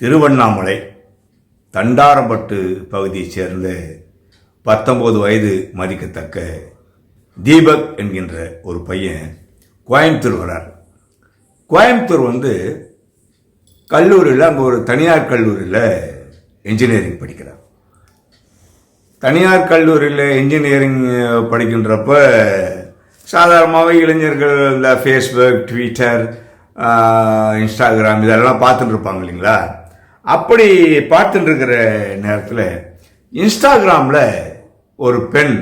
திருவண்ணாமலை தண்டாரம்பட்டு பகுதியைச் சேர்ந்த பத்தொம்போது வயது மதிக்கத்தக்க தீபக் என்கின்ற ஒரு பையன் கோயம்புத்தூர் வரார். கோயம்புத்தூர் வந்து கல்லூரியில் அங்கே ஒரு தனியார் கல்லூரியில் இன்ஜினியரிங் படிக்கிறார். தனியார் கல்லூரியில் இன்ஜினியரிங் படிக்கின்றப்ப சாதாரணமாகவே இளைஞர்கள் இந்த ஃபேஸ்புக் ட்விட்டர் இன்ஸ்டாகிராம் இதெல்லாம் பார்த்துட்டு இருப்பாங்க இல்லைங்களா? அப்படி பார்த்துட்டு இருக்கிற நேரத்தில் இன்ஸ்டாகிராமில் ஒரு பெண்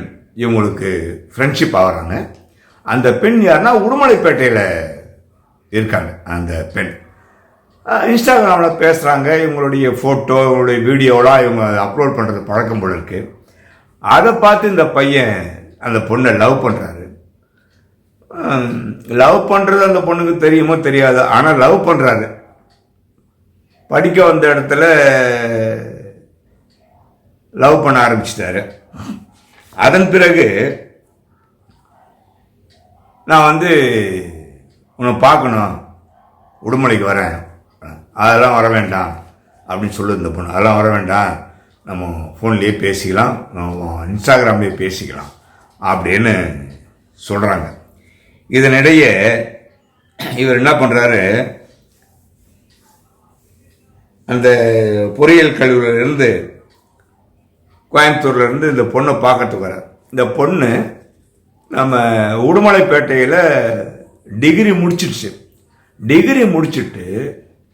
இவங்களுக்கு ஃப்ரெண்ட்ஷிப் ஆகிறாங்க. அந்த பெண் யாருன்னா உடுமலைப்பேட்டையில் இருக்காங்க அந்த பெண். இன்ஸ்டாகிராமில் பேசுகிறாங்க இவங்களுடைய ஃபோட்டோ இவங்களுடைய வீடியோலாம் இவங்க அப்லோட் பண்ணுறது பழக்கம் போல இருக்கு. அதை பார்த்து இந்த பையன் அந்த பொண்ணை லவ் பண்ணுறாரு லவ் பண்ணுறது அந்த பொண்ணுக்கு தெரியுமோ தெரியாது ஆனால் லவ் பண்ணுறாரு படிக்க வந்த இடத்துல லவ் பண்ண ஆரம்பிச்சிட்டாரு. அதன் பிறகு நான் வந்து உன்னை பார்க்கணும். உடுமலைக்கு வரேன். அதெல்லாம் வர வேண்டாம். அப்படின்னு சொல்லு இந்த பொண்ணு. அதெல்லாம் வர வேண்டாம். நம்ம ஃபோன்லேயே பேசிக்கலாம். நம்ம இன்ஸ்டாகிராம்லேயே பேசிக்கலாம். அப்படின்னு சொல்கிறாங்க இதனிடையே இவர் என்ன பண்ணுறாரு அந்த பொறியியல் கல்லூரியிலிருந்து கோயம்புத்தூர்லேருந்து இந்த பொண்ணை பார்க்கறதுக்கு வர இந்த பொண்ணு நம்ம உடுமலைப்பேட்டையில் டிகிரி முடிச்சிடுச்சு டிகிரி முடிச்சுட்டு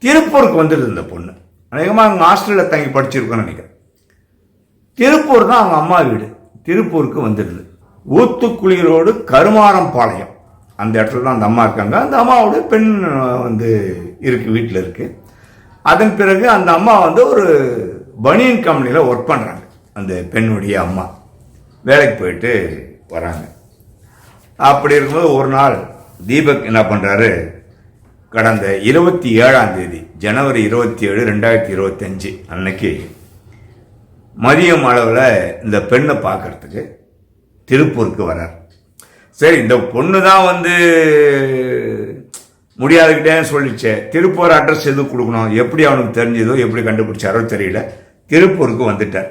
திருப்பூருக்கு வந்துடுது இந்த பொண்ணு. அநேகமாக அவங்க ஹாஸ்டலில் தங்கி படிச்சிருக்கோன்னு நினைக்கிறேன். திருப்பூர் தான் அவங்க அம்மா வீடு. திருப்பூருக்கு வந்துடுது ஊத்துக்குளிரோடு கருமாரம் பாளையம் அந்த இடத்துல தான் அந்த அம்மா இருக்காங்க. அந்த அம்மாவோட பெண் வந்து இருக்குது வீட்டில் இருக்குது அதன் பிறகு அந்த அம்மா வந்து ஒரு பனியன் கம்பெனியில் ஒர்க் பண்ணுறாங்க அந்த பெண்ணுடைய அம்மா. வேலைக்கு போயிட்டு வராங்க. அப்படி இருக்கும்போது ஒரு நாள் தீபக் என்ன பண்ணுறாரு கடந்த இருபத்தி ஏழாம் தேதி ஜனவரி இருபத்தி ஏழு ரெண்டாயிரத்தி இருபத்தஞ்சு அன்னைக்கு மதியம் அளவில் இந்த பெண்ணை பார்க்கறதுக்கு திருப்பூருக்கு வரார். சரி இந்த பொண்ணு தான் வந்து முடியாதுக்கிட்டே சொல்லிச்சே. திருப்பூர் அட்ரஸ் எதுவும் கொடுக்கணும்? எப்படி அவனுக்கு தெரிஞ்சதோ எப்படி கண்டுபிடிச்சாரோ தெரியல. திருப்பூருக்கு வந்துட்டார்.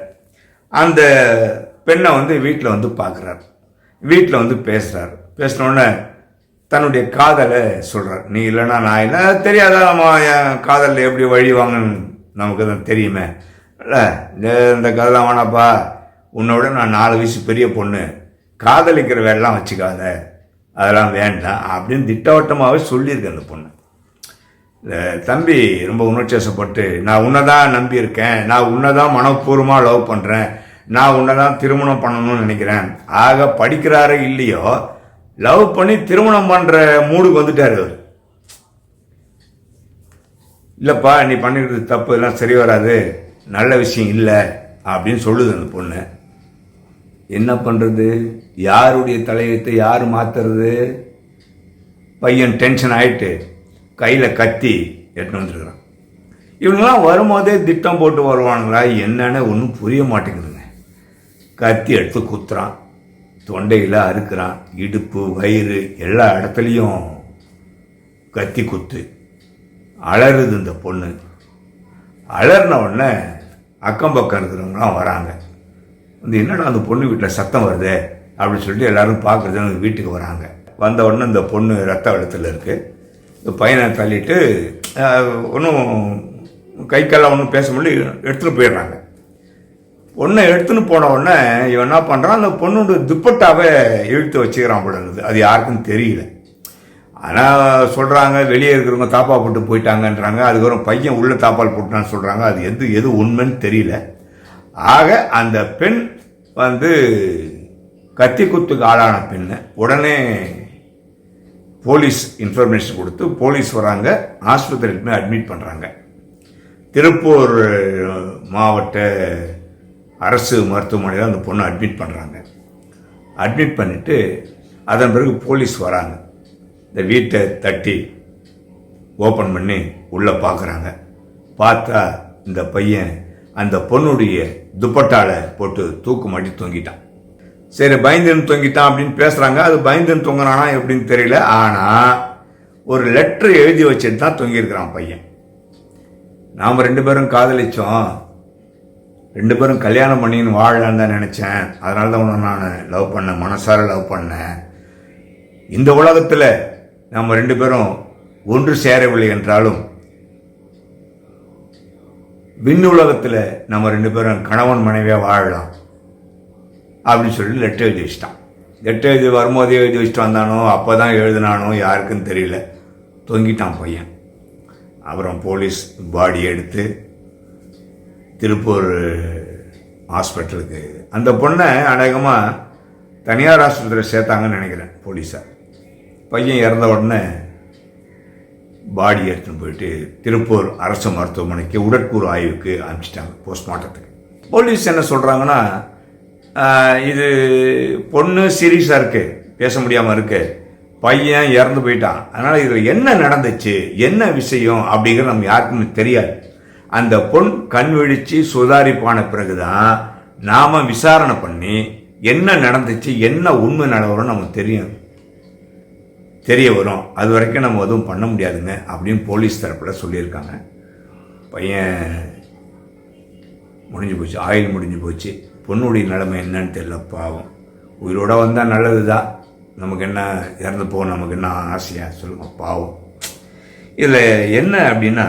அந்த பெண்ணை வந்து வீட்டில் வந்து பார்க்குறார் வீட்டில் வந்து பேசுகிறார் பேசினோடனே தன்னுடைய காதலை சொல்கிறார் நீ இல்லைன்னா நான் இல்லை தெரியாதா? நம்ம என் காதலில் எப்படி வழி வாங்கன்னு நமக்கு தான் தெரியுமே. இல்லை இந்த இந்த கதைலாம் வேணாப்பா. உன்னோட நான் நாலு வயசு பெரிய பொண்ணு. காதலிக்கிற வேலைலாம் வச்சுக்காத. அதெல்லாம் வேண்டாம் அப்படின்னு திட்டவட்டமாகவே சொல்லியிருக்கேன் அந்த பொண்ணு. தம்பி ரொம்ப உணர்ச்சிவசப்பட்டு நான் உன்னை தான் நம்பியிருக்கேன் நான் உன்னை தான் மனப்பூர்வமாக லவ் பண்ணுறேன் நான் உன்னை தான் திருமணம் பண்ணணும்னு நினைக்கிறேன். ஆக படிக்கிறாரு இல்லையோ லவ் பண்ணி திருமணம் பண்ணுற மூடுக்கு வந்துட்டார் அவர். இல்லைப்பா நீ பண்ணிக்கிறது தப்பு எல்லாம் சரி வராது நல்ல விஷயம் இல்லை அப்படின்னு சொல்லுது அந்த பொண்ணு. என்ன பண்ணுறது யாருடைய தலையெழுத்தை யார் மாற்றுறது பையன் டென்ஷன் ஆகிட்டு கையில் கத்தி எடுத்துன்னு வந்துருக்குறான். இவங்கெல்லாம் வரும்போதே திட்டம் போட்டு வருவானுங்களா? என்னன்னு ஒன்றும் புரிய மாட்டேங்குதுங்க. கத்தி எடுத்து குத்துறான். தொண்டையில் அறுக்கிறான். இடுப்பு வயிறு எல்லா இடத்துலையும் கத்தி குத்து. அலறுது இந்த பொண்ணு. அலறின உடனே அக்கம் பக்கம் இருக்கிறவங்களாம் வராங்க. இந்த என்னடா அந்த பொண்ணு வீட்டில் சத்தம் வருது? அப்படின்னு சொல்லிட்டு எல்லாரும் பார்க்குறது வீட்டுக்கு வராங்க. வந்த உடனே இந்த பொண்ணு ரத்த வெள்ளத்தில் இருக்குது இந்த பையனை தள்ளிட்டு ஒன்றும் கை காலம் ஒன்றும் பேச முடியல எடுத்துகிட்டு போயிடுறாங்க. பொண்ணை எடுத்துன்னு போன உடனே இவன் என்ன பண்ணுறான் அந்த பொண்ணோட துப்பட்டாவே இழுத்து வச்சுக்கிறான் போல அது யாருக்கும் தெரியல. ஆனால் சொல்கிறாங்க வெளியே இருக்கிறவங்க தாப்பா போட்டு போயிட்டாங்கன்றாங்க. அதுக்கப்புறம் பையன் உள்ளே தாப்பால் போட்டான்னு சொல்கிறாங்க அது எது எது உண்மைன்னு தெரியல. ஆக அந்த பெண் வந்து கத்தி குத்துக்கு ஆளான பின்ன உடனே போலீஸ் இன்ஃபர்மேஷன் கொடுத்து போலீஸ் வராங்க ஆஸ்பத்திரிக்கு அட்மிட் பண்ணுறாங்க திருப்பூர் மாவட்ட அரசு மருத்துவமனையில் அந்த பொண்ணை அட்மிட் பண்ணுறாங்க அட்மிட் பண்ணிவிட்டு அதன் பிறகு போலீஸ் வராங்க. இந்த வீட்டை தட்டி ஓப்பன் பண்ணி உள்ளே பார்க்குறாங்க பார்த்தா இந்த பையன் அந்த பொண்ணுடைய துப்பட்டால போட்டு தூக்கு மாட்டி தொங்கிட்டான். சரி பயந்துன்னு தொங்கிட்டான் அப்படின்னு பேசுகிறாங்க அது பயந்துன்னு தொங்கினானா எப்படின்னு தெரியல. ஆனால் ஒரு லெட்டர் எழுதி வச்சுட்டு தான் தொங்கியிருக்கிறான் பையன். நாம் ரெண்டு பேரும் காதலிச்சோம். ரெண்டு பேரும் கல்யாணம் பண்ணின்னு வாழலான்னு தான் நினச்சேன். அதனால தான் உன்னை நான் லவ் பண்ணேன். மனசார லவ் பண்ணேன். இந்த உலகத்தில் நம்ம ரெண்டு பேரும் ஒன்று சேரவில்லை என்றாலும் விண்ணுலகத்தில் நம்ம ரெண்டு பேரும் கணவன் மனைவியாக வாழலாம். அப்படின்னு சொல்லி லெட்டர் எழுதி வச்சிட்டான். லெட்டர் எழுதி வரும்போதே எழுதி வச்சுட்டு வந்தானோ அப்போ தான் எழுதினானோ யாருக்குன்னு தெரியல. தொங்கிட்டான் பையன். அப்புறம் போலீஸ் பாடி எடுத்து திருப்பூர் ஹாஸ்பிட்டலுக்கு அந்த பொண்ணை அநேகமாக தனியார் ஆஸ்பத்திரியில் சேர்த்தாங்கன்னு நினைக்கிறேன் போலீஸார் பையன் இறந்த உடனே பாடி எடுத்துன்னு போயிட்டு திருப்பூர் அரசு மருத்துவமனைக்கு உடற்கூறு ஆய்வுக்கு அனுப்பிச்சிட்டாங்க போஸ்ட்மார்ட்டத்துக்கு. போலீஸ் என்ன சொல்கிறாங்கன்னா இது பொண்ணு சீரியஸாக இருக்கு பேச முடியாமல் இருக்கு பையன் இறந்து போயிட்டான். அதனால் இதில் என்ன நடந்துச்சு என்ன விஷயம் அப்படிங்கிறது நம்ம யாருக்குமே தெரியாது. அந்த பொண் கண் விழிச்சு சுதாரிப்பான பிறகுதான் நாம் விசாரணை பண்ணி என்ன நடந்துச்சு என்ன உண்மை நிலவரம் நமக்கு தெரியும். தெரிய வரும். அது வரைக்கும் நம்ம எதுவும் பண்ண முடியாதுங்க அப்படின்னு போலீஸ் தரப்பில் சொல்லியிருக்காங்க. பையன் முடிஞ்சு போச்சு ஆயில் முடிஞ்சு போச்சு. பொண்ணுடைய நிலைமை என்னன்னு தெரியல பாவம். உயிரோட வந்தால் நல்லது தான் நமக்கு என்ன இறந்து போக நமக்கு என்ன ஆசையாக சொல்லுங்கள் பாவம். இதில் என்ன அப்படின்னா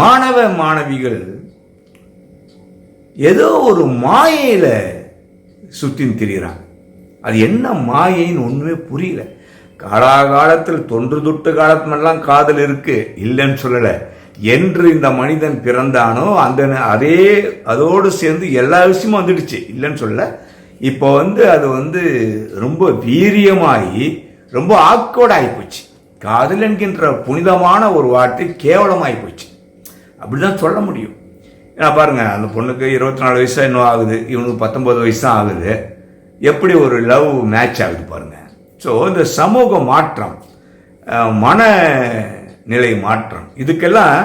மாணவ மாணவிகள் ஏதோ ஒரு மாயையில் சுற்றின்னு திரிகிறாங்க அது என்ன மாயைன்னு ஒன்றுமே புரியல. காலாகாலத்தில் தொன்று தொட்டு காலத்துமெல்லாம் காதல் இருக்கு இல்லைன்னு சொல்லலை. என்று இந்த மனிதன் பிறந்தானோ அந்த அதே அதோடு சேர்ந்து எல்லா விஷயமும் வந்துடுச்சு இல்லைன்னு சொல்லல. இப்போ வந்து அது வந்து ரொம்ப வீரியமாகி ரொம்ப ஆக்கோட ஆகிப்போச்சு காதல் என்கின்ற புனிதமான ஒரு வார்த்தை கேவலமாகி போச்சு. அப்படிதான் சொல்ல முடியும். ஏன்னா பாருங்கள் அந்த பொண்ணுக்கு இருபத்தி நாலு வயசாக இன்னும் ஆகுது இவனுக்கு பத்தொம்பது வயசு தான் ஆகுது. எப்படி ஒரு லவ் மேட்ச் ஆகுது பாருங்கள் ஸோ இந்த சமூக மாற்றம் மன நிலை மாற்றம் இதுக்கெல்லாம்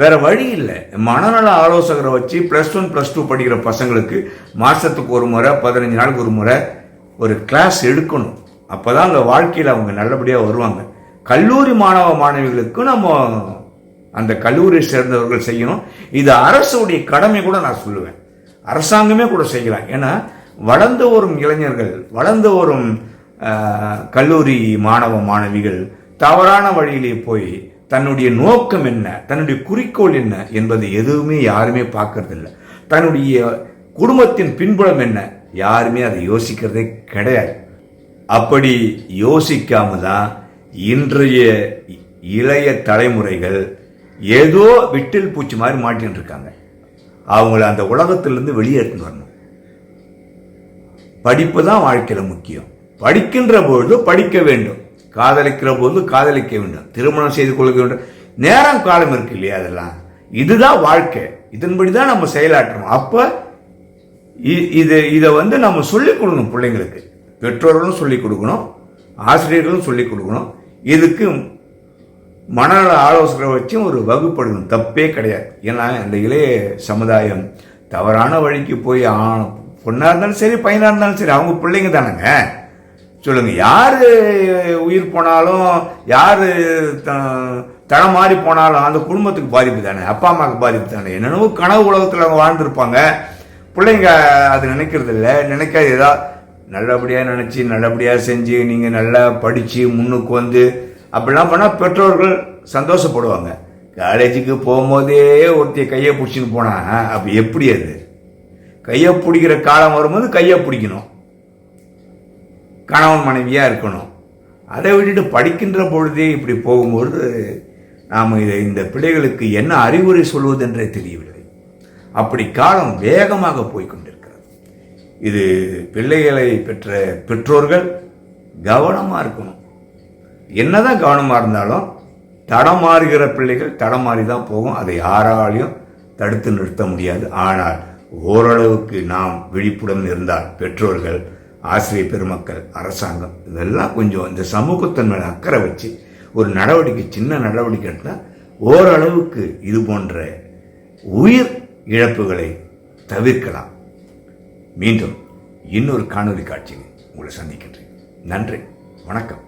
வேறு வழி இல்லை. மனநல ஆலோசகரை வச்சு ப்ளஸ் ஒன் ப்ளஸ் டூ படிக்கிற பசங்களுக்கு மாதத்துக்கு ஒரு முறை பதினஞ்சு நாளுக்கு ஒரு முறை ஒரு கிளாஸ் எடுக்கணும். அப்போ தான் அந்த வாழ்க்கையில் அவங்க நல்லபடியாக வருவாங்க. கல்லூரி மாணவ மாணவிகளுக்கும் நம்ம அந்த கல்லூரியை சேர்ந்தவர்கள் செய்யணும். இது அரசுடைய கடமை கூட நான் சொல்லுவேன். அரசாங்கமே கூட செய்யலாம். ஏன்னா வளர்ந்து வரும் இளைஞர்கள் வளர்ந்து வரும் கல்லூரி மாணவ மாணவிகள் தவறான வழியிலே போய் தன்னுடைய நோக்கம் என்ன தன்னுடைய குறிக்கோள் என்ன என்பது எதுவுமே யாருமே பார்க்கறதில்ல. தன்னுடைய குடும்பத்தின் பின்புலம் என்ன யாருமே அதை யோசிக்கிறதே கிடையாது. அப்படி யோசிக்காம தான் இன்றைய இளைய தலைமுறைகள் ஏதோ விட்டில் பூச்சி மாதிரி மாட்டின்னு இருக்காங்க அவங்கள அந்த உலகத்திலிருந்து வெளியேற்றுன்னு வரணும். படிப்பு தான் வாழ்க்கையில் முக்கியம். படிக்கின்ற பொழுது படிக்க வேண்டும். காதலிக்கிற போது காதலிக்க வேண்டும். திருமணம் செய்து கொள்ள வேண்டும். நேரம் காலம் இருக்கு இல்லையா அதெல்லாம்? இதுதான் வாழ்க்கை. இதன்படி தான் நம்ம செயலாற்றணும். அப்போ இது இதை வந்து நம்ம சொல்லிக் கொடுக்கணும் பிள்ளைங்களுக்கு. பெற்றோர்களும் சொல்லிக் கொடுக்கணும். ஆசிரியர்களும் சொல்லிக் கொடுக்கணும். இதுக்கு மனநல ஆலோசகரை வச்சும் ஒரு வகுப்படுக்கணும் தப்பே கிடையாது. ஏன்னா இந்த இளைய சமுதாயம் தவறான வழிக்கு போய் ஆ- பொண்ணாக இருந்தாலும் சரி பையனாக இருந்தாலும் சரி அவங்க பிள்ளைங்க தானேங்க. சொல்லுங்கள் யார் உயிர் போனாலும் யார் த- தடம் மாறி போனாலும் அந்த குடும்பத்துக்கு பாதிப்பு தானே. அப்பா அம்மாவுக்கு பாதிப்பு தானே. என்னென்னவோ கனவு உலகத்தில் அவங்க வாழ்ந்துருப்பாங்க. பிள்ளைங்க அது நினைக்கிறது இல்லை. நினைக்காது. ஏதாவது நல்லபடியாக நினச்சி நல்லபடியாக செஞ்சு நீங்கள் நல்லா படித்து முன்னுக்கு வந்து அப்படிலாம் பண்ணால் பெற்றோர்கள் சந்தோஷப்படுவாங்க. காலேஜுக்கு போகும்போதே ஒருத்தைய கையை பிடிச்சின்னு போனா அப்போ எப்படி அது? கையை பிடிக்கிற காலம் வரும்போது கையை பிடிக்கணும். கணவன் மனைவியாக இருக்கணும். அதை விட்டுட்டு படிக்கின்ற பொழுதே இப்படி போகும்பொழுது நாம் இதை இந்த பிள்ளைகளுக்கு என்ன அறிவுரை சொல்வதென்றே தெரியவில்லை. அப்படி காலம் வேகமாக போய்கொண்டிருக்கிறது. இது பிள்ளைகளை பெற்ற பெற்றோர்கள் கவனமாக இருக்கணும். என்னதான் கவனமாக இருந்தாலும் தடமாறுகிற பிள்ளைகள் தடமாறி தான் போகும். அதை யாராலையும் தடுத்து நிறுத்த முடியாது. ஆனால் ஓரளவுக்கு நாம் விழிப்புடன் இருந்தால் பெற்றோர்கள் ஆசிரியர் பெருமக்கள் அரசாங்கம் இதெல்லாம் கொஞ்சம் இந்த சமூகத்தின் மேலே அக்கறை வச்சு ஒரு நடவடிக்கை சின்ன நடவடிக்கை எடுத்தால் ஓரளவுக்கு இது போன்ற உயிர் இழப்புகளை தவிர்க்கலாம். மீண்டும் இன்னொரு காணொலி காட்சியில் உங்களை சந்திக்கின்றேன். நன்றி. வணக்கம்.